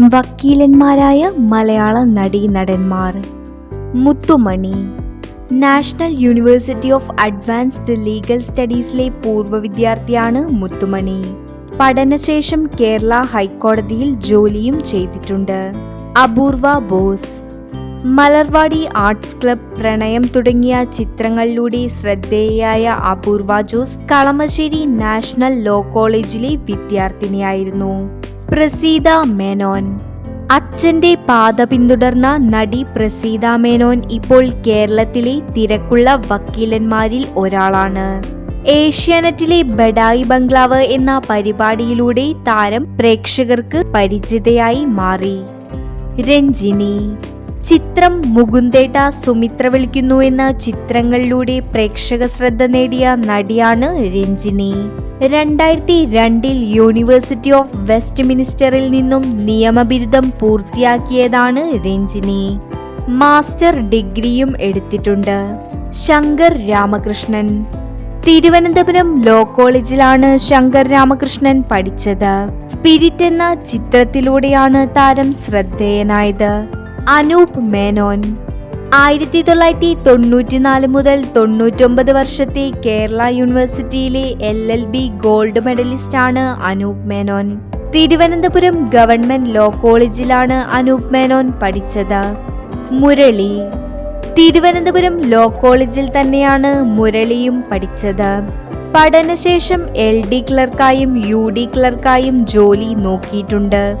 വക്കീലന്മാരായ Malayala നടീനടന്മാർ. Muthumani national university of advanced legal സ്റ്റഡീസിലെ പൂർവ വിദ്യാർത്ഥിയാണ് മുത്തുമണി. പഠനശേഷം കേരള ഹൈക്കോടതിയിൽ ജോലിയും ചെയ്തിട്ടുണ്ട്. അപൂർവ ബോസ്. മലർവാടി ആർട്സ് ക്ലബ് പ്രണയം തുടങ്ങിയ ചിത്രങ്ങളിലൂടെ ശ്രദ്ധേയയായ അപൂർവ ജോസ് കളമശ്ശേരി നാഷണൽ ലോ കോളേജിലെ വിദ്യാർത്ഥിനിയായിരുന്നു. പ്രസീത മേനോൻ. അച്ഛന്റെ പാത പിന്തുടർന്ന നടി പ്രസീത മേനോൻ ഇപ്പോൾ കേരളത്തിലെ തിരക്കുള്ള വക്കീലന്മാരിൽ ഒരാളാണ്. ഏഷ്യാനെറ്റിലെ ബഡായി ബംഗ്ലാവ് എന്ന പരിപാടിയിലൂടെ താരം പ്രേക്ഷകർക്ക് പരിചിതയായി മാറി. രഞ്ജിനി. ചിത്രം മുകുന്ദേട്ട സുമിത്ര വിളിക്കുന്നു എന്ന ചിത്രങ്ങളിലൂടെ പ്രേക്ഷക ശ്രദ്ധ നേടിയ നടിയാണ് രഞ്ജിനി. രണ്ടായിരത്തി രണ്ടിൽ യൂണിവേഴ്സിറ്റി ഓഫ് വെസ്റ്റ് മിനിസ്റ്ററിൽ നിന്നും നിയമബിരുദം പൂർത്തിയാക്കിയതാണ് രഞ്ജിനി. മാസ്റ്റർ ഡിഗ്രിയും എടുത്തിട്ടുണ്ട്. ശങ്കർ രാമകൃഷ്ണൻ. തിരുവനന്തപുരം ലോ കോളേജിലാണ് ശങ്കർ രാമകൃഷ്ണൻ പഠിച്ചത്. സ്പിരിറ്റ് എന്ന ചിത്രത്തിലൂടെയാണ് താരം ശ്രദ്ധേയനായത്. അനൂപ് മേനോൻ. ആയിരത്തി തൊള്ളായിരത്തി തൊണ്ണൂറ്റിനാല് മുതൽ തൊണ്ണൂറ്റൊമ്പത് വർഷത്തെ കേരള യൂണിവേഴ്സിറ്റിയിലെ എൽ എൽ ബി ഗോൾഡ് മെഡലിസ്റ്റാണ് അനൂപ് മേനോൻ. തിരുവനന്തപുരം ഗവൺമെന്റ് ലോ കോളേജിലാണ് അനൂപ് മേനോൻ പഠിച്ചത്. മുരളി. തിരുവനന്തപുരം ലോ കോളേജിൽ തന്നെയാണ് മുരളിയും പഠിച്ചത്. പഠനശേഷം എൽ ഡി ക്ലർക്കായും യു ഡി ക്ലർക്കായും ജോലി നോക്കിയിട്ടുണ്ട്.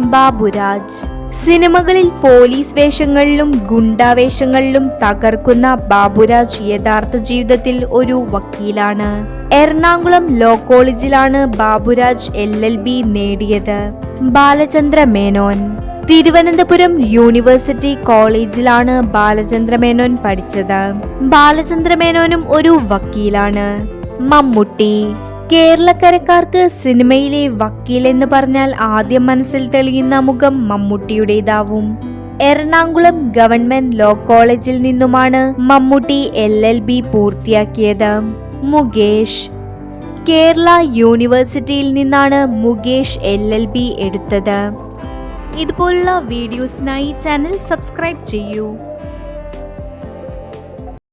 ബാബുരാജ്. സിനിമകളിൽ പോലീസ് വേഷങ്ങളിലും ഗുണ്ടാവേഷങ്ങളിലും തകർക്കുന്ന ബാബുരാജ് യഥാർത്ഥ ജീവിതത്തിൽ ഒരു വക്കീലാണ്. എറണാകുളം ലോ കോളേജിലാണ് ബാബുരാജ് എൽ എൽ ബി നേടിയത്. ബാലചന്ദ്ര മേനോൻ. തിരുവനന്തപുരം യൂണിവേഴ്സിറ്റി കോളേജിലാണ് ബാലചന്ദ്ര മേനോൻ പഠിച്ചത്. ബാലചന്ദ്ര മേനോനും ഒരു വക്കീലാണ്. മമ്മൂട്ടി. കേരളക്കരക്കാർക്ക് സിനിമയിലെ വക്കീൽ എന്ന് പറഞ്ഞാൽ ആദ്യം മനസ്സിൽ തെളിയുന്ന മുഖം മമ്മൂട്ടിയുടേതാവും. എറണാകുളം ഗവൺമെന്റ് ലോ കോളേജിൽ നിന്നുമാണ് മമ്മൂട്ടി എൽ എൽ ബി പൂർത്തിയാക്കിയത്. മുകേഷ്. കേരള യൂണിവേഴ്സിറ്റിയിൽ നിന്നാണ് മുകേഷ് എൽ എൽ ബി എടുത്തത്. ഇതുപോലുള്ള വീഡിയോസിനായി ചാനൽ സബ്സ്ക്രൈബ് ചെയ്യൂ.